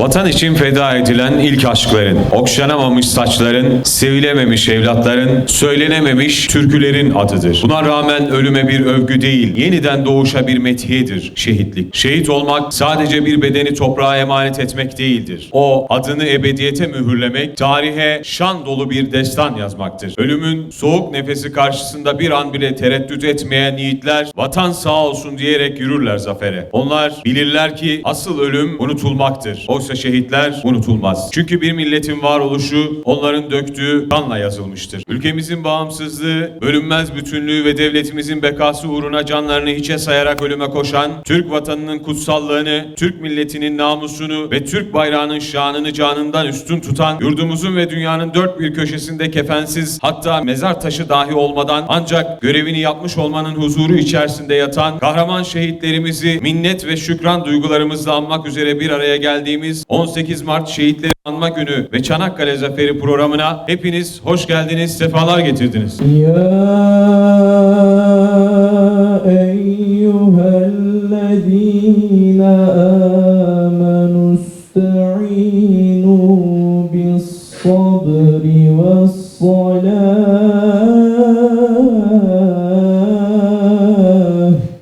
Vatan için feda edilen ilk aşkların, okşanamamış saçların, sevilememiş evlatların, söylenememiş türkülerin adıdır. Buna rağmen ölüme bir övgü değil, yeniden doğuşa bir methiyedir şehitlik. Şehit olmak sadece bir bedeni toprağa emanet etmek değildir. O adını ebediyete mühürlemek, tarihe şan dolu bir destan yazmaktır. Ölümün soğuk nefesi karşısında bir an bile tereddüt etmeyen yiğitler vatan sağ olsun diyerek yürürler zafere. Onlar bilirler ki asıl ölüm unutulmaktır. Oysa şehitler unutulmaz. Çünkü bir milletin varoluşu onların döktüğü kanla yazılmıştır. Ülkemizin bağımsızlığı, bölünmez bütünlüğü ve devletimizin bekası uğruna canlarını hiçe sayarak ölüme koşan, Türk vatanının kutsallığını, Türk milletinin namusunu ve Türk bayrağının şanını canından üstün tutan, yurdumuzun ve dünyanın dört bir köşesinde kefensiz hatta mezar taşı dahi olmadan ancak görevini yapmış olmanın huzuru içerisinde yatan kahraman şehitlerimizi minnet ve şükran duygularımızla anmak üzere bir araya geldiğimiz 18 Mart Şehitleri Anma Günü ve Çanakkale Zaferi programına hepiniz hoş geldiniz, sefalar getirdiniz. يا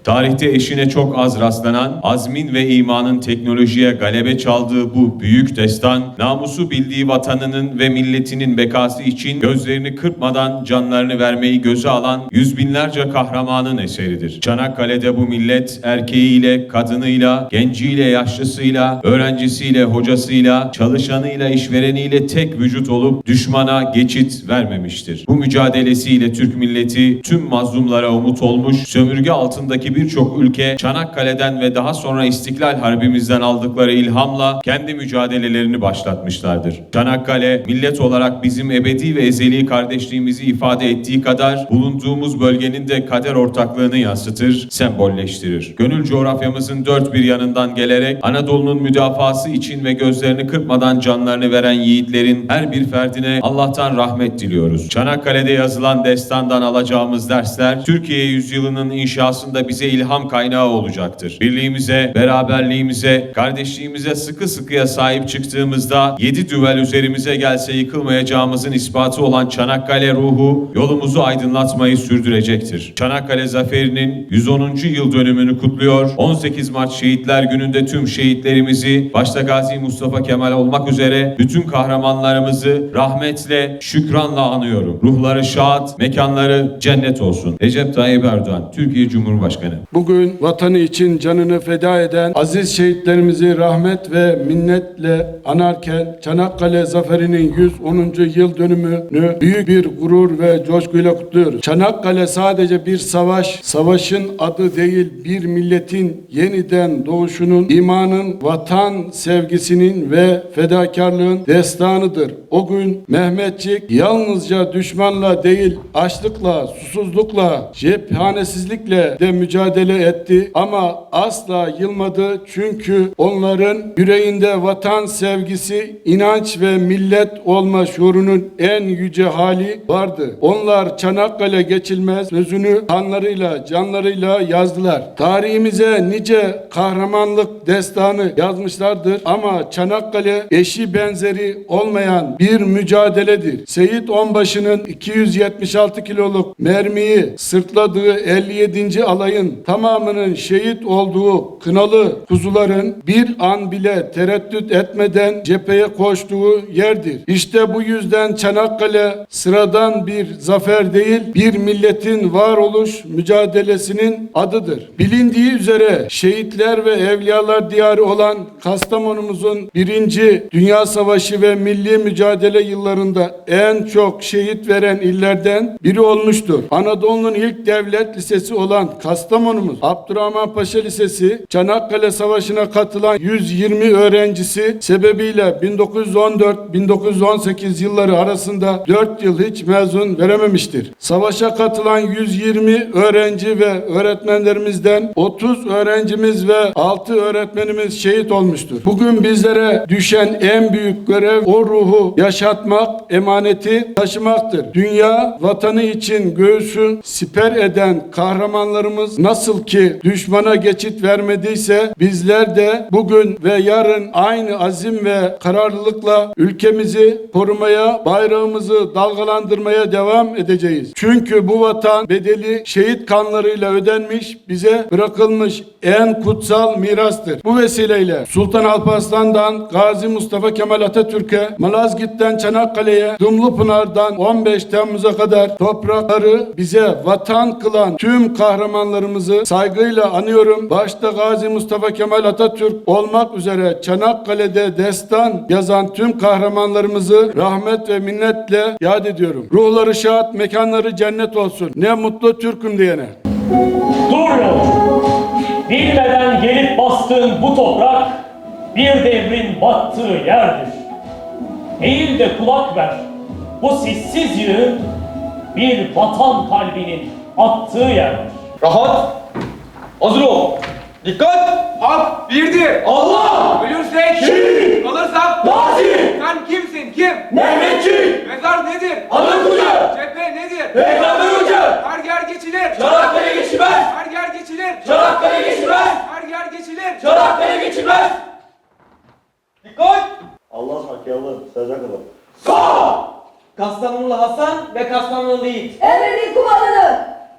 Tarihte eşine çok az rastlanan, azmin ve imanın teknolojiye galebe çaldığı bu büyük destan, namusu bildiği vatanının ve milletinin bekası için gözlerini kırpmadan canlarını vermeyi göze alan yüz binlerce kahramanın eseridir. Çanakkale'de bu millet erkeğiyle, kadınıyla, genciyle, yaşlısıyla, öğrencisiyle, hocasıyla, çalışanıyla, işvereniyle tek vücut olup düşmana geçit vermemiştir. Bu mücadelesiyle Türk milleti tüm mazlumlara umut olmuş, sömürge altındaki birçok ülke Çanakkale'den ve daha sonra İstiklal Harbimizden aldıkları ilhamla kendi mücadelelerini başlatmışlardır. Çanakkale millet olarak bizim ebedi ve ezeli kardeşliğimizi ifade ettiği kadar bulunduğumuz bölgenin de kader ortaklığını yansıtır, sembolleştirir. Gönül coğrafyamızın dört bir yanından gelerek Anadolu'nun müdafası için ve gözlerini kırpmadan canlarını veren yiğitlerin her bir ferdine Allah'tan rahmet diliyoruz. Çanakkale'de yazılan destandan alacağımız dersler Türkiye yüzyılının inşasında bize ilham kaynağı olacaktır. Birliğimize, beraberliğimize, kardeşliğimize sıkı sıkıya sahip çıktığımızda yedi düvel üzerimize gelse yıkılmayacağımızın ispatı olan Çanakkale ruhu yolumuzu aydınlatmayı sürdürecektir. Çanakkale zaferinin 110. yıl dönümünü kutluyor. 18 Mart Şehitler Günü'nde tüm şehitlerimizi başta Gazi Mustafa Kemal olmak üzere bütün kahramanlarımızı rahmetle, şükranla anıyorum. Ruhları şad, mekanları cennet olsun. Recep Tayyip Erdoğan, Türkiye Cumhurbaşkanı. Bugün vatanı için canını feda eden aziz şehitlerimizi rahmet ve minnetle anarken Çanakkale Zaferi'nin 110. yıl dönümünü büyük bir gurur ve coşkuyla kutluyoruz. Çanakkale sadece bir savaş, savaşın adı değil bir milletin yeniden doğuşunun, imanın, vatan sevgisinin ve fedakarlığın destanıdır. O gün Mehmetçik yalnızca düşmanla değil açlıkla, susuzlukla, cephanesizlikle de mücadele etti ama asla yılmadı çünkü onların yüreğinde vatan sevgisi, inanç ve millet olma şuurunun en yüce hali vardı. Onlar Çanakkale geçilmez sözünü kanlarıyla, canlarıyla yazdılar. Tarihimize nice kahramanlık destanı yazmışlardır ama Çanakkale eşi benzeri olmayan bir mücadeledir. Seyit Onbaşı'nın 276 kiloluk mermiyi sırtladığı 57. alayın tamamının şehit olduğu kınalı kuzuların bir an bile tereddüt etmeden cepheye koştuğu yerdir. İşte bu yüzden Çanakkale sıradan bir zafer değil, bir milletin varoluş mücadelesinin adıdır. Bilindiği üzere şehitler ve evliyalar diyarı olan Kastamonumuzun birinci Dünya Savaşı ve milli mücadele yıllarında en çok şehit veren illerden biri olmuştur. Anadolu'nun ilk devlet lisesi olan Kastamonumuz Abdurrahman Paşa Lisesi Çanakkale Savaşı'na katılan 120 öğrencisi sebebiyle 1914-1918 yılları arasında 4 yıl hiç mezun verememiştir. Savaşa katılan 120 öğrenci ve öğretmenlerimizden 30 öğrencimiz ve 6 öğretmenimiz şehit olmuştur. Bugün bizlere düşen en büyük görev o ruhu yaşatmak, emaneti taşımaktır. Dünya vatanı için göğsün siper eden kahramanlarımız nasıl ki düşmana geçit vermediyse bizler de bugün ve yarın aynı azim ve kararlılıkla ülkemizi korumaya, bayrağımızı dalgalandırmaya devam edeceğiz. Çünkü bu vatan bedeli şehit kanlarıyla ödenmiş, bize bırakılmış en kutsal mirastır. Bu vesileyle Sultan Alparslan'dan Gazi Mustafa Kemal Atatürk'e, Malazgirt'ten Çanakkale'ye, Dumlupınar'dan 15 Temmuz'a kadar toprakları bize vatan kılan tüm kahramanlarımızı saygıyla anıyorum. Başta Gazi Mustafa Kemal Atatürk olmak üzere Çanakkale'de destan yazan tüm kahramanlarımızı rahmet ve minnetle yad ediyorum. Ruhları şad, mekanları cennet olsun. Ne mutlu Türk'üm diyene. Dur. Bilmeden gelip bastığın bu toprak bir devrin battığı yerdir. Eğil de kulak ver. Bu sessiz yığın bir vatan kalbinin attığı yerdir. Rahat. Hazır ol. Dikkat. At birdir. Allah. Ölürsek Şehit. kalırsak Gazi. Sen kimsin? Kim? Mehmetçik. Mezar nedir? Atatürk Hoca. Cephe nedir? Peygamber Hoca. Her yer geçilir. Çanakkale geçilmez. Her yer geçilir. Çanakkale geçilmez. Her yer geçilir. Çanakkale geçilmez. Dikkat. Allah Allah'ım. Sözde kalın. Sağ. Kastamonulu Hasan ve Kastamonulu Yiğit. Emredin kumandanım.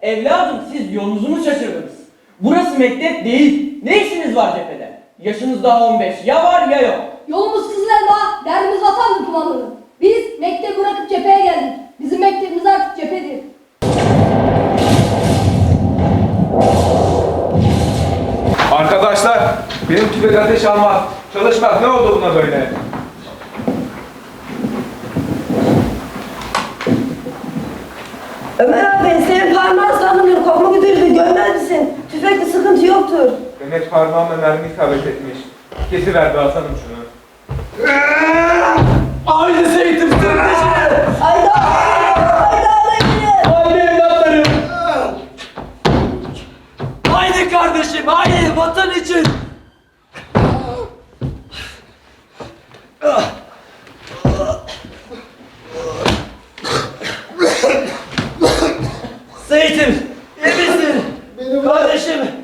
Evladım siz yolunuzu mu şaşırdınız? Burası mektep değil. Ne işiniz var cephede? Yaşınız daha 15. Ya var ya yok. Yolumuz Kızılelma, derdimiz vatandır kumandanım. Biz mektebi bırakıp cepheye geldik. Bizim mektebimiz artık cephedir. Arkadaşlar benim tüfek ateş almak, çalışmak ne oldu buna böyle? Sıkıntı yoktur. Demek parmağımla mermi isabet etmiş. Kesiver be Hasan'ım şunu. Aynı Seyit'im sırrı Hayda! Hayda dayı! Haydi evlatlarım. Haydi kardeşim haydi vatan için. Seyit'im iyi misin? Benim kardeşim.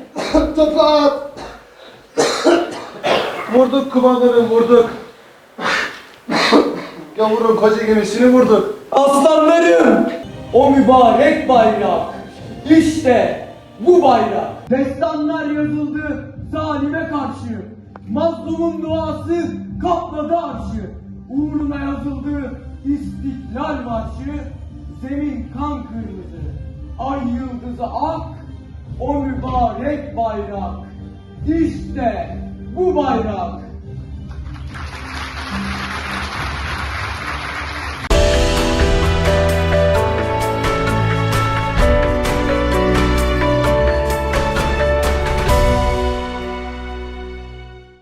Vurduk kumandanım vurduk. Gavurun koca gemisini vurduk. Aslanlarım! O mübarek bayrak. İşte bu bayrak. Destanlar yazıldı zalime karşı. Mazlumun duası kapladı arşı. Uğruna yazıldı İstiklal Marşı. Zemin kan kırmızı. Ay yıldızı ak. O mübarek bayrak. İşte Kumaira.